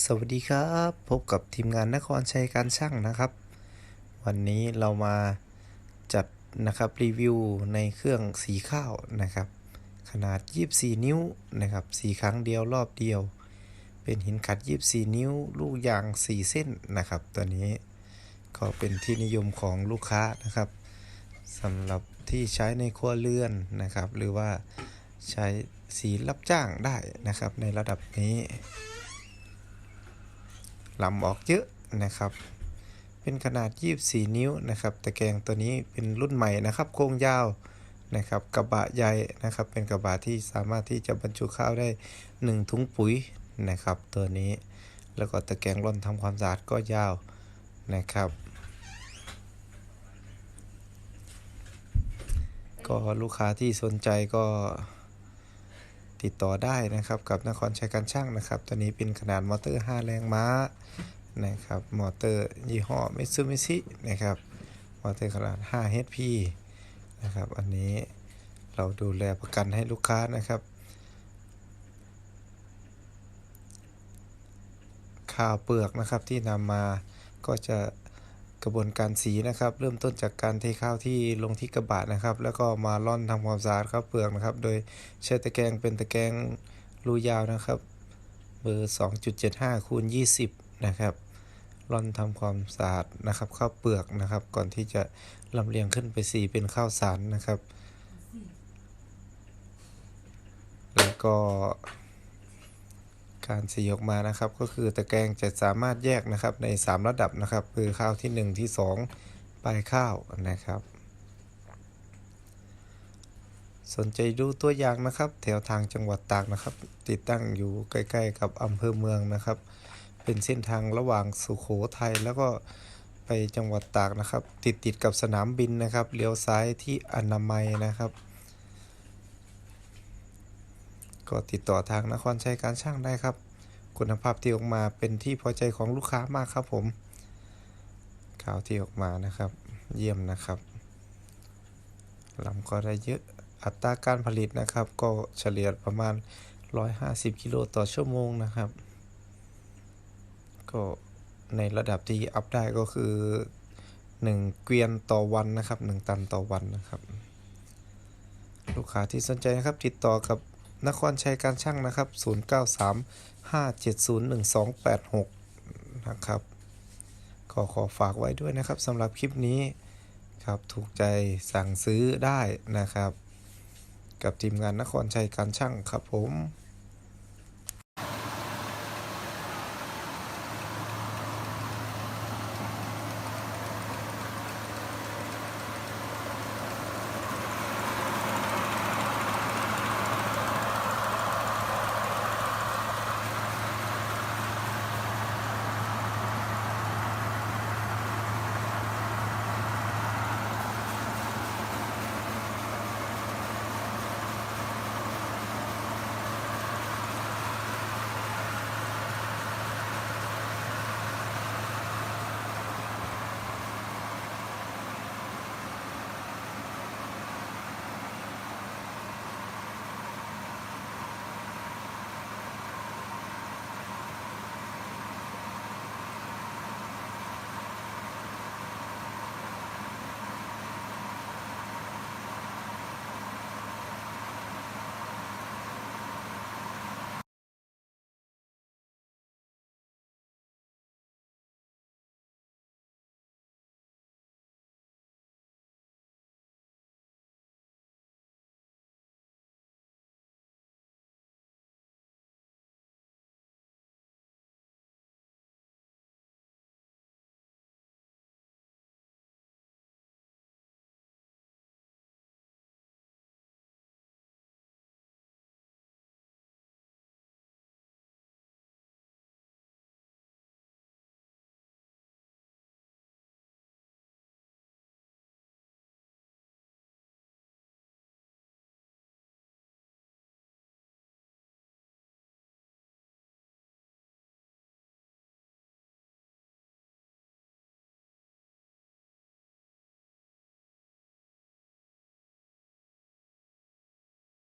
สวัสดีครับ พบกับทีมงานนครชัยการช่างนะครับ วันนี้เรามาจัดนะครับรีวิวในเครื่องสีข้าวนะครับ ขนาด 24 นิ้วนะครับสีครั้งเดียวรอบเดียว เป็นหินขัด 24 นิ้ว ลูกยาง 4 เส้นนะครับ ตัวนี้ก็เป็นที่นิยมของลูกค้านะครับสำหรับที่ใช้ในครัวเรือนนะครับ หรือว่าใช้สีรับจ้างได้นะครับในระดับนี้ ลำออกเยอะนะครับ เป็นขนาด 24 นิ้วนะครับตะแกรงตัวนี้เป็นรุ่นใหม่นะครับ โครงยาวนะครับกระบะใหญ่นะครับ เป็นกระบะที่สามารถที่จะบรรจุข้าวได้ 1 ถุงปุ๋ยนะครับ ตัวนี้แล้วก็ตะแกรงร่อนทำความสะอาดก็ยาวนะครับ ก็ลูกค้าที่สนใจก็ ติดต่อได้นะครับกับนครชัยการช่างนะครับ ตัวนี้เป็นขนาดมอเตอร์ 5 แรงม้านะครับมอเตอร์ยี่ห้อมิซูมิชินะครับมอเตอร์ขนาด 5 HP นะครับอันนี้เราดูแลประกันให้ลูกค้านะครับข้าวเปลือกนะครับที่นำมาก็จะ กระบวนการสีนะครับ เริ่มต้นจากการเทข้าวที่ลงที่กระบะนะครับ แล้วก็มาร่อนทำความสะอาดข้าวเปลือกนะครับ โดยใช้ตะแกรงเป็นตะแกรงรูยาวนะครับ เบอร์ 2.75คูณ20 นะครับร่อนทำความสะอาดนะครับข้าวเปลือกนะครับ ก่อนที่จะลำเลียงขึ้นไปสีเป็นข้าวสารนะครับ แล้วก็ การสีออกมานะครับ ก็คือตะแกรงจะสามารถแยกนะครับใน 3 ระดับนะครับ คือข้าวที่ 1 ที่ 2 ปลายข้าวนะครับ สนใจดูตัวอย่างนะครับ แถวทางจังหวัดตากนะครับ ติดตั้งอยู่ใกล้ๆ กับอำเภอเมืองนะครับ เป็นเส้นทางระหว่างสุขโขทัยแล้วก็ไปจังหวัดตากนะครับ ติดติดกับสนามบินนะครับเลี้ยวซ้ายที่อนามัยนะครับ ก็ติดต่อทางนครชัยการช่างได้ครับ คุณภาพที่ออกมาเป็นที่พอใจของลูกค้ามากครับผมข่าวที่ออกมานะครับ เยี่ยมนะครับลำก็ได้เยอะอัตราการผลิตนะครับ ก็เฉลี่ยประมาณ 150 กิโลต่อชั่วโมงนะครับ ก็ในระดับที่อัพได้ก็คือ 1 เกวียนต่อวันนะครับ 1 ตันต่อวันนะครับ ลูกค้าที่สนใจนะครับ ติดต่อกับ นครชัยการช่างนะครับ 093 570 1286 นะครับก็ขอฝากไว้ด้วยนะครับสำหรับคลิปนี้ครับถูกใจสั่งซื้อได้นะครับ กับทีมงานนครชัยการช่างครับผม